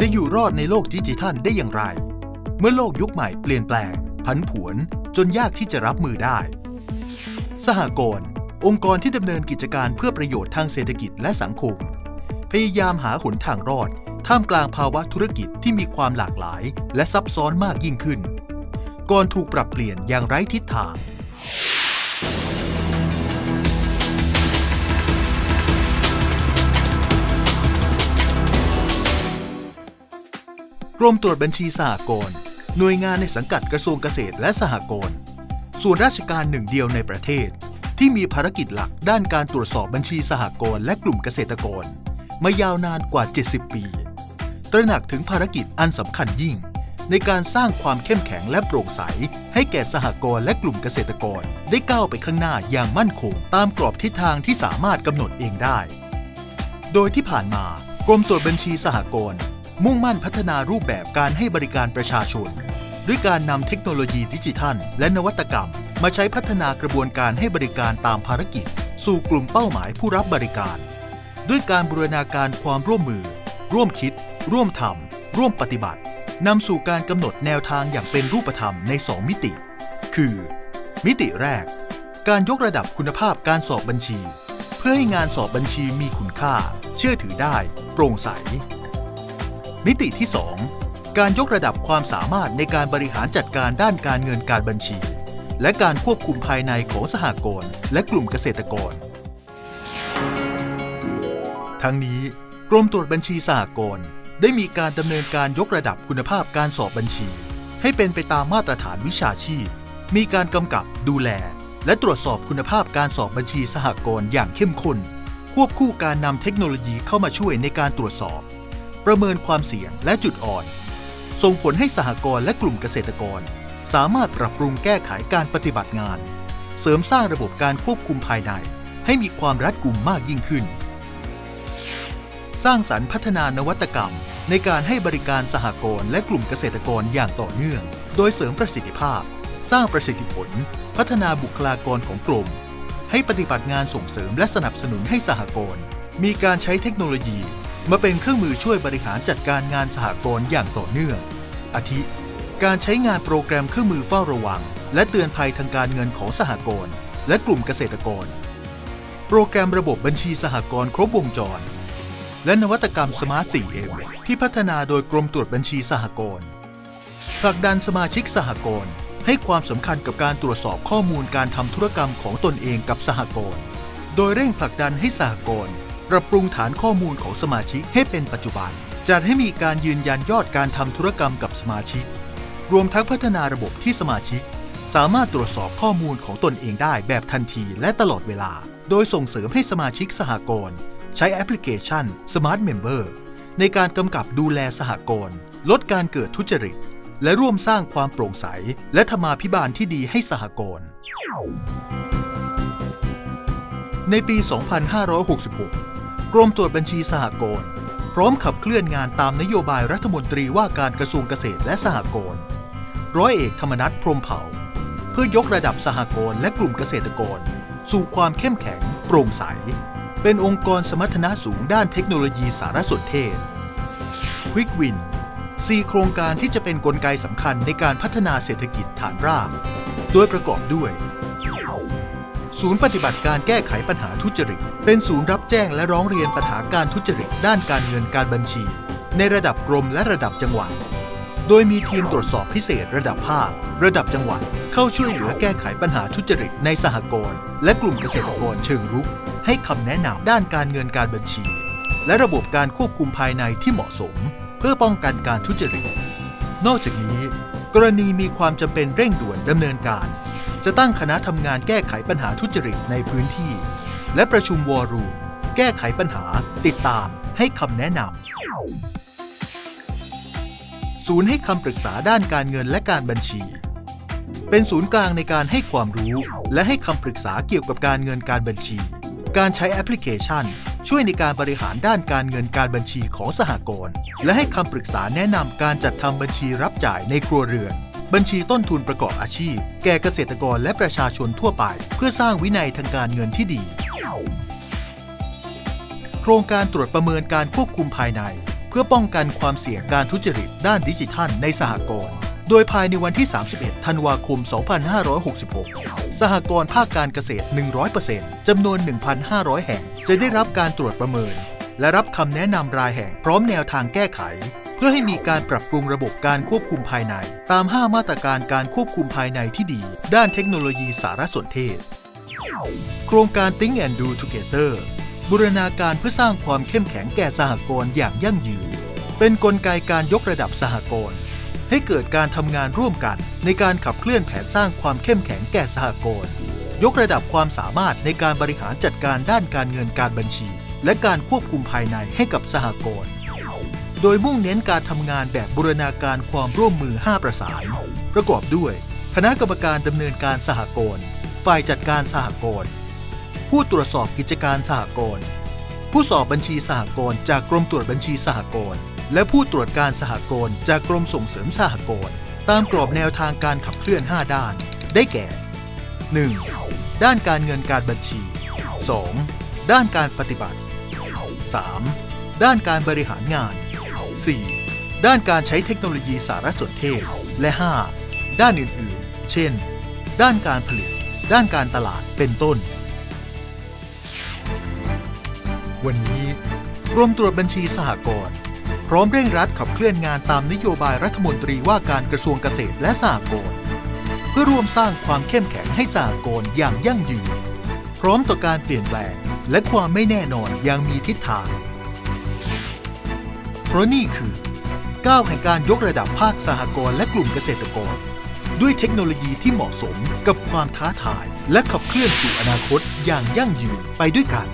จะอยู่รอดในโลกดิจิทัลได้อย่างไร เมื่อโลกยุคใหม่เปลี่ยนแปลง ผันผวน จนยากที่จะรับมือได้ สหกรณ์องค์กรที่ดำเนินกิจการเพื่อประโยชน์ทางเศรษฐกิจและสังคม พยายามหาหนทางรอด ท่ามกลางภาวะธุรกิจที่มีความหลากหลาย และซับซ้อนมากยิ่งขึ้น ก่อนถูกปรับเปลี่ยนอย่างไร้ทิศทาง กรมตรวจบัญชีสหกรณ์หน่วยงานในสังกัดกระทรวงเกษตรและสหกรณ์ส่วนราชการหนึ่งเดียวในประเทศ ที่มีภารกิจหลักด้านการตรวจสอบบัญชีสหกรณ์และกลุ่มเกษตรกร มายาวนานกว่า 70 ปี ตระหนักถึงภารกิจอันสำคัญยิ่ง ในการสร้างความเข้มแข็งและโปร่งใส ให้แก่สหกรณ์และกลุ่มเกษตรกรได้ก้าวไปข้างหน้าอย่างมั่นคงตามกรอบทิศทางที่สามารถกำหนดเองได้ โดยที่ผ่านมากรมตรวจบัญชีสหกรณ์ มุ่งมั่นพัฒนารูปแบบการให้บริการประชาชน ด้วยการนำเทคโนโลยีดิจิทัล และนวัตกรรม มาใช้พัฒนากระบวนการให้บริการตามภารกิจ สู่กลุ่มเป้าหมายผู้รับบริการ ด้วยการบูรณาการความร่วมมือ ร่วมคิด ร่วมทำร่วมปฏิบัตินำสู่การกำหนดแนวทางอย่างเป็นรูปธรรมใน 2 มิติ คือ มิติแรก การยกระดับคุณภาพการสอบบัญชี เพื่อให้งานสอบบัญชีมีคุณค่า เชื่อถือได้ โปร่งใส มิติที่ 2 การยกระดับความสามารถในการบริหารจัดการด้านการเงินการบัญชี และการควบคุมภายในของสหกรณ์และกลุ่มเกษตรกร ทั้งนี้กรมตรวจบัญชีสหกรณ์ได้มีการดำเนินการยกระดับคุณภาพการสอบบัญชี ให้เป็นไปตามมาตรฐานวิชาชีพ มีการกำกับดูแล และตรวจสอบคุณภาพการสอบบัญชีสหกรณ์อย่างเข้มข้น ควบคู่การนำเทคโนโลยีเข้ามาช่วยในการตรวจสอบ ประเมินความเสี่ยงและจุดอ่อน ส่งผลให้สหกรณ์และกลุ่มเกษตรกร สามารถปรับปรุงแก้ไขการปฏิบัติงาน เสริมสร้างระบบการควบคุมภายใน ให้มีความรัดกุมมากยิ่งขึ้น สร้างสรรค์พัฒนานวัตกรรม ในการให้บริการสหกรณ์และกลุ่มเกษตรกรอย่างต่อเนื่อง โดยเสริมประสิทธิภาพ สร้างประสิทธิผล พัฒนาบุคลากรของกรมให้ปฏิบัติงานส่งเสริมและสนับสนุนให้สหกรณ์มีการใช้เทคโนโลยี มาเป็นเครื่องมือช่วยบริหารจัดการงานสหกรณ์อย่างต่อเนื่อง อาทิ การใช้งานโปรแกรมเครื่องมือเฝ้าระวัง และเตือนภัยทางการเงินของสหกรณ์และกลุ่มเกษตรกร โปรแกรมระบบบัญชีสหกรณ์ครบวงจร และนวัตกรรม Smart 4M ที่พัฒนาโดยกรมตรวจบัญชีสหกรณ์ผลักดันสมาชิกสหกรณ์ให้ความสำคัญกับการตรวจสอบข้อมูลการทำธุรกรรมของตนเองกับสหกรณ์ โดยเร่งผลักดันให้สหกรณ์ ปรับปรุงฐานข้อมูลของสมาชิกให้เป็นปัจจุบัน จัดให้มีการยืนยันยอดการทำธุรกรรมกับสมาชิก รวมทั้งพัฒนาระบบที่สมาชิก สามารถตรวจสอบข้อมูลของตนเองได้แบบทันทีและตลอดเวลา โดยส่งเสริมให้สมาชิกสหกรณ์ใช้แอปพลิเคชัน Smart Member ในการกำกับดูแลสหกรณ์ลดการเกิดทุจริต และร่วมสร้างความโปร่งใส และธรรมาภิบาลที่ดีให้สหกรณ์ในปี 2566 กรมตรวจบัญชีสหกรณ์พร้อมขับเคลื่อนงานตามนโยบายรัฐมนตรีว่าการกระทรวงเกษตรและสหกรณ์ร้อยเอกธรรมนัฐพรมเผ่า เพื่อยกระดับสหกรณ์และกลุ่มเกษตรกร สู่ความเข้มแข็ง โปร่งใส เป็นองค์กรสมรรถนะสูงด้านเทคโนโลยีสารสนเทศ Quick Win 4โครงการที่จะเป็นนกลไกสำคัญในการพัฒนาเศรษฐกิจฐานราก โดยประกอบด้วย ศูนย์ปฏิบัติการแก้ไขปัญหาทุจริต เป็นศูนย์รับแจ้งและร้องเรียนปัญหาการทุจริต ด้านการเงินการบัญชี ในระดับกรมและระดับจังหวัด โดยมีทีมตรวจสอบพิเศษระดับภาค ระดับจังหวัด เข้าช่วยเหลือแก้ไขปัญหาทุจริตในสหกรณ์และกลุ่มเกษตรกรเชิงรุก ให้คำแนะนำด้านการเงินการบัญชี และระบบการควบคุมภายในที่เหมาะสม เพื่อป้องกันการทุจริต นอกจากนี้ กรณีมีความจำเป็นเร่งด่วนดำเนินการ จะตั้งคณะทำงานแก้ไขปัญหาทุจริตในพื้นที่ และประชุมวอรูมแก้ไขปัญหา ติดตามให้คำแนะนำศูนย์ให้คำปรึกษาด้านการเงินและการบัญชี เป็นศูนย์กลางในการให้ความรู้ และให้คำปรึกษาเกี่ยวกับการเงินการบัญชี การใช้แอปพลิเคชัน ช่วยในการบริหารด้านการเงินการบัญชีของสหกรณ์และให้คำปรึกษาแนะนำการจัดทำบัญชีรับจ่ายในครัวเรือน บัญชีต้นทุนประกอบอาชีพ แก่เกษตรกรและประชาชนทั่วไป เพื่อสร้างวินัยทางการเงินที่ดี โครงการตรวจประเมินการควบคุมภายใน เพื่อป้องกันความเสี่ยงการทุจริตด้านดิจิทัลในสหกรณ์โดยภายในวันที่ 31 ธันวาคม 2566 สหกรณ์ภาคการเกษตร 100%จำนวน 1,500 แห่ง จะได้รับการตรวจประเมิน และรับคำแนะนำรายแห่งพร้อมแนวทางแก้ไข เพื่อให้มีการปรับปรุงระบบการควบคุมภายใน ตาม 5 มาตรการการควบคุมภายในที่ดี ด้านเทคโนโลยีสารสนเทศ โครงการ Think and Do Together บูรณาการเพื่อสร้างความเข้มแข็งแก่สหกรณ์อย่างยั่งยืน เป็นนกลไกการยกระดับสหกรณ์ให้เกิดการทำงานร่วมกันในการขับเคลื่อนแผนสร้างความเข้มแข็งแก่สหกรณ์ยกระดับความสามารถในการบริหารจัดการด้านการเงินการบัญชี และการควบคุมภายในให้กับสหกรณ์ โดยมุ่งเน้นการทำงานแบบบูรณาการความร่วมมือ 5 ประสาน ประกอบด้วย คณะกรรมการดำเนินการสหกรณ์ฝ่ายจัดการสหกรณ์ผู้ตรวจสอบกิจการสหกรณ์ผู้สอบบัญชีสหกรณ์จากกรมตรวจบัญชีสหกรณ์และผู้ตรวจการสหกรณ์จากกรมส่งเสริมสหกรณ์ตามกรอบแนวทางการขับเคลื่อน 5 ด้าน ได้แก่ 1. ด้านการเงินการบัญชี 2. ด้านการปฏิบัติ 3. ด้านการบริหารงาน 4. ด้านการใช้เทคโนโลยีสารสนเทศ และ 5. ด้านอื่น ๆ เช่น ด้านการผลิต ด้านการตลาดเป็นต้น วันนี้กรมตรวจบัญชีสหกรณ์พร้อมเร่งรัดขับเคลื่อนงานตามนโยบายรัฐมนตรีว่าการกระทรวงเกษตรและสหกรณ์เพื่อร่วมสร้างความเข้มแข็งให้สหกรณ์อย่างยั่งยืน พร้อมต่อการเปลี่ยนแปลงและความไม่แน่นอนอย่างมีทิศทาง เพราะนี่คือก้าวแห่งการยกระดับภาคสหกรณ์และกลุ่มเกษตรกร ด้วยเทคโนโลยีที่เหมาะสมกับความท้าทาย และขับเคลื่อนสู่อนาคตอย่างยั่งยืนไปด้วยกัน